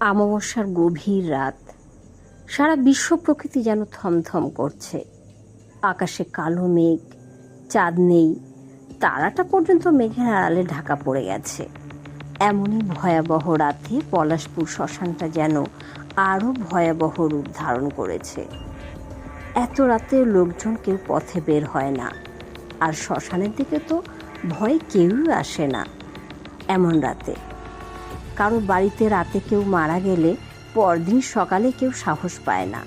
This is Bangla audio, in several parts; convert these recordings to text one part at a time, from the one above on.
অমাবস্যার গভীর রাত। সারা বিশ্ব প্রকৃতি যেন থমথম করছে। আকাশে কালো মেঘ, চাঁদ নেই, তারাটা পর্যন্ত মেঘের আড়ালে ঢাকা পড়ে গেছে। এমনই ভয়াবহ রাতে পলাশপুর শ্মশানটা যেন আরও ভয়াবহ রূপ ধারণ করেছে। এত রাতে লোকজন কেউ পথে বের হয় না, আর শ্মশানের দিকে তো ভয় কেউই আসে না। এমন রাতে কারও বাড়িতে রাতে কেউ মারা গেলে পরদিন সকালে কেউ সাহস পায় না।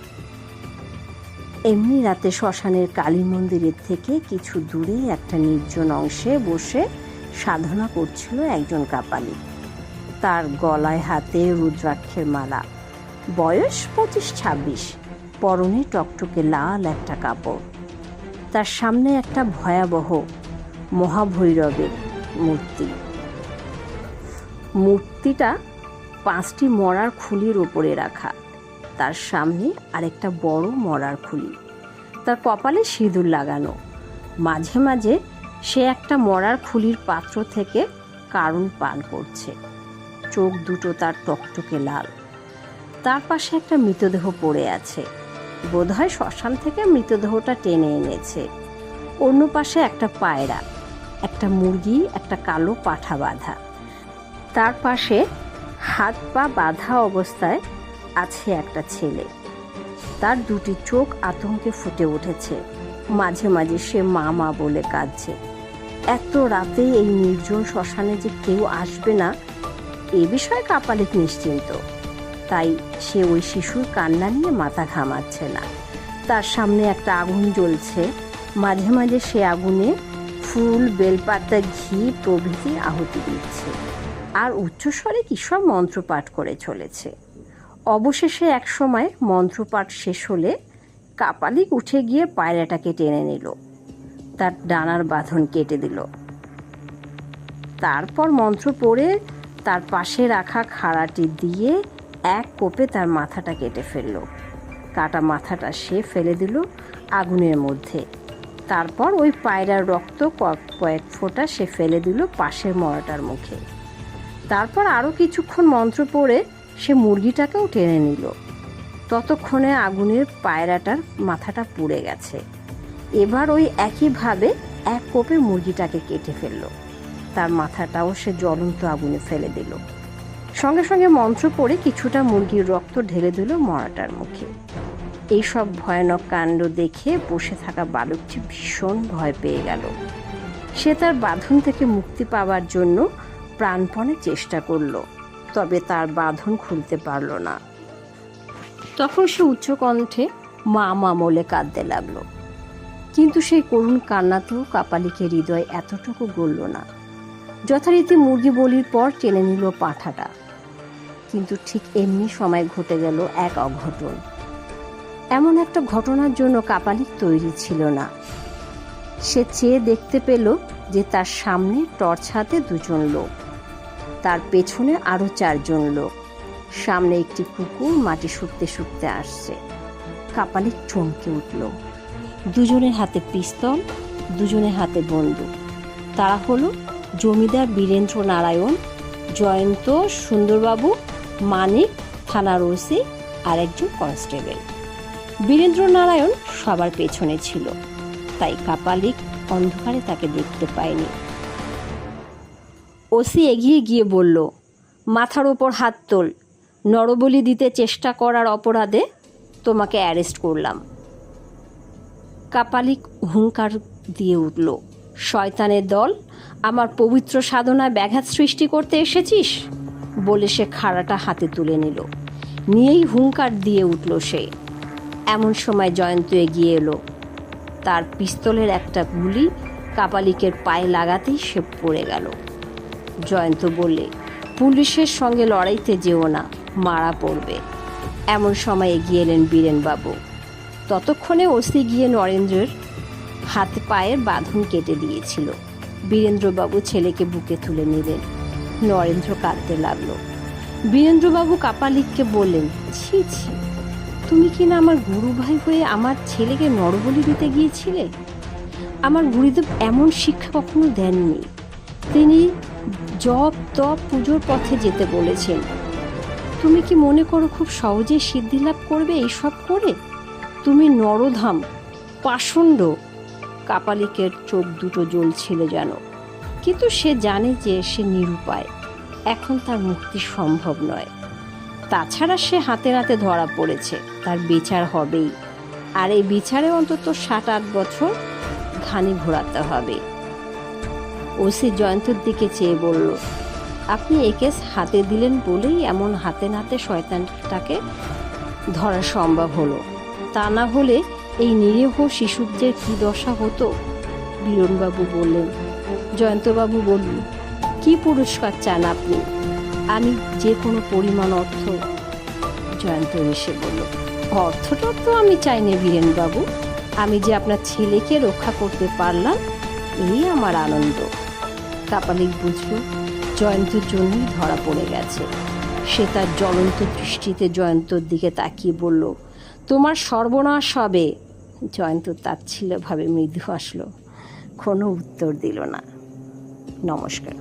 এমনি রাতে শ্মশানের কালী মন্দিরের থেকে কিছু দূরে একটা নির্জন অংশে বসে সাধনা করছিল একজন কাপালি। তার গলায় হাতে রুদ্রাক্ষের মালা। বয়স পঁচিশ ছাব্বিশ পরনে টকটকে লাল একটা কাপড়। তার সামনে একটা ভয়াবহ মহাভৈরবের মূর্তি। মূর্তিটা পাঁচটি মরার খুলির ওপরে রাখা। তার সামনে আরেকটা বড় মরার খুলি। তার কপালে সিঁদুর লাগানো। মাঝে মাঝে সে একটা মরার খুলির পাত্র থেকে কারণ পান করছে। চোখ দুটো তার টকটকে লাল। তার পাশে একটা মৃতদেহ পড়ে আছে। বোধহয় শ্মশান থেকে মৃতদেহটা টেনে এনেছে। অন্য পাশে একটা পায়রা, একটা মুরগি, একটা কালো পাঠা বাঁধা। তার পাশে হাত পা বাঁধা অবস্থায় আছে একটা ছেলে। তার দুটি চোখ আতঙ্কে ফুটে উঠেছে। মাঝে মাঝে সে মা মা বলে কাঁদছে। এত রাতে এই নির্জন শ্মশানে যে কেউ আসবে না, এ বিষয়ে কাপালিক নিশ্চিন্ত। তাই সে ওই শিশুর কান্না নিয়ে মাথা ঘামাচ্ছে না। তার সামনে একটা আগুন জ্বলছে। মাঝে মাঝে সে আগুনে ফুল, বেলপাতা, ঘি প্রভৃতি আহুতি দিচ্ছে। আর উচ্চস্বরে কি সব মন্ত্রপাঠ করে চলেছে। অবশেষে এক সময় মন্ত্রপাঠ শেষ হলে কাপালিক উঠে গিয়ে পায়রাটাকে টেনে নিল। তার ডানার বাঁধন কেটে দিল। তারপর মন্ত্র পড়ে তার পাশে রাখা খাড়াটি দিয়ে এক কোপে তার মাথাটা কেটে ফেলল। কাটা মাথাটা সে ফেলে দিল আগুনের মধ্যে। তারপর ওই পায়রার রক্ত কয়েক ফোঁটা সে ফেলে দিল পাশের মরাটার মুখে। তারপর আরও কিছুক্ষণ মন্ত্র পড়ে সে মুরগিটাকেও টেনে নিল। ততক্ষণে আগুনের পায়রাটার মাথাটা পুড়ে গেছে। এবার ওই একইভাবে এক কোপে মুরগিটাকে কেটে ফেলল। তার মাথাটাও সে জ্বলন্ত আগুনে ফেলে দিল। সঙ্গে সঙ্গে মন্ত্র পড়ে কিছুটা মুরগির রক্ত ঢেলে দিল মরাটার মুখে। এইসব ভয়ানক কাণ্ড দেখে বসে থাকা বালকটি ভীষণ ভয় পেয়ে গেল। সে তার বাঁধন থেকে মুক্তি পাওয়ার জন্য প্রাণপণে চেষ্টা করল, তবে তার বাঁধন খুলতে পারল না। তখন সে উচ্চকণ্ঠে, মা মা বলে কাঁদতে লাগল। কিন্তু সেই করুণ কান্নাতেও কাপালিকে হৃদয় এতটুকু গড়ল না। যথারীতি মুরগি বলির পর টেনে নিল পাঠাটা। কিন্তু ঠিক এমনি সময় ঘটে গেল এক অঘটন। এমন একটা ঘটনার জন্য কাপালিক তৈরি ছিল না। সে চেয়ে দেখতে পেল যে তার সামনে টর্চ হাতে দুজন লোক। তার পেছনে আরও চারজন লোক। সামনে একটি কুকুর মাটি শুকতে শুকতে আসছে। কাপালিক চমকে উঠল। দুজনের হাতে পিস্তল, দুজনের হাতে বন্দুক। তারা হলো জমিদার বীরেন্দ্র নারায়ণ জয়ন্ত সুন্দরবাবু, মানিক থানার ওসি আর একজন কনস্টেবল। বীরেন্দ্র নারায়ণ সবার পেছনে ছিল। তাই কাপালিক অন্ধকারে তাকে দেখতে পায়নি। ওসি এগিয়ে গিয়ে বলল, মাথার ওপর হাত তোল। নরবলি দিতে চেষ্টা করার অপরাধে তোমাকে অ্যারেস্ট করলাম। কাপালিক হুঙ্কার দিয়ে উঠল, শয়তানের দল, আমার পবিত্র সাধনায় ব্যাঘাত সৃষ্টি করতে এসেছিস? বলে সে খাড়াটা হাতে তুলে নিল। নিয়েই হুঙ্কার দিয়ে উঠল সে। এমন সময় জয়ন্ত এগিয়ে এলো। তার পিস্তলের একটা গুলি কাপালিকের পায়ে লাগাতেই সে পড়ে গেল। জয়ন্ত বললে, পুলিশের সঙ্গে লড়াইতে যেও না, মারা পড়বে। এমন সময় এগিয়ে এলেন বীরেনবাবু। ততক্ষণে ওসি গিয়ে নরেন্দ্রের হাত পায়ের বাঁধন কেটে দিয়েছিল। বীরেন্দ্রবাবু ছেলেকে বুকে তুলে নিলেন। নরেন্দ্র কাঁদতে লাগল। বীরেন্দ্রবাবু কাপালিককে বললেন, ছি ছি, তুমি কি না আমার গুরু ভাই হয়ে আমার ছেলেকে নরবলি দিতে গিয়েছিলে? আমার গুরুদেব এমন শিক্ষা কখনো দেননি। তিনি জপ তপ পুজোর পথে যেতে বলেছেন। তুমি কি মনে করো খুব সহজেই সিদ্ধি লাভ করবে এইসব করে? তুমি নরধাম, পাষণ্ড, কাপালিকের চোখ দুটো জ্বলছিল যেন। কিন্তু সে জানে যে সে নিরুপায়, এখন তার মুক্তি সম্ভব নয়। তাছাড়া সে হাতে নাতে ধরা পড়েছে, তার বিচার হবেই। আর এই বিচারে অন্তত সাত আট বছর ঘানি ঘোরাতে হবে। ওসি জয়ন্তর দিকে চেয়ে বলল, আপনি একে হাতে দিলেন বলেই এমন হাতে নাতে শয়তানটাকে ধরা সম্ভব হলো। তা না হলে এই নিরীহ শিশুর যে কী দশা হতো? বীরনবাবু বললেন, জয়ন্তবাবু বলল কি পুরস্কার চান আপনি? আমি যে কোনো পরিমাণ অর্থ জয়ন্ত এসে বলল, অর্থটা তো আমি চাইনি বীরেনবাবু আমি যে আপনার ছেলেকে রক্ষা করতে পারলাম, এই আমার আনন্দ। কাপালিক বুঝল জয়ন্তের জন্যই ধরা পড়ে গেছে। সে তার জ্বলন্ত দৃষ্টিতে জয়ন্তর দিকে তাকিয়ে বলল, তোমার সর্বনাশ হবে। জয়ন্ত তাচ্ছিল্যভাবে মৃদু আসলো কোনো উত্তর দিল না। নমস্কার।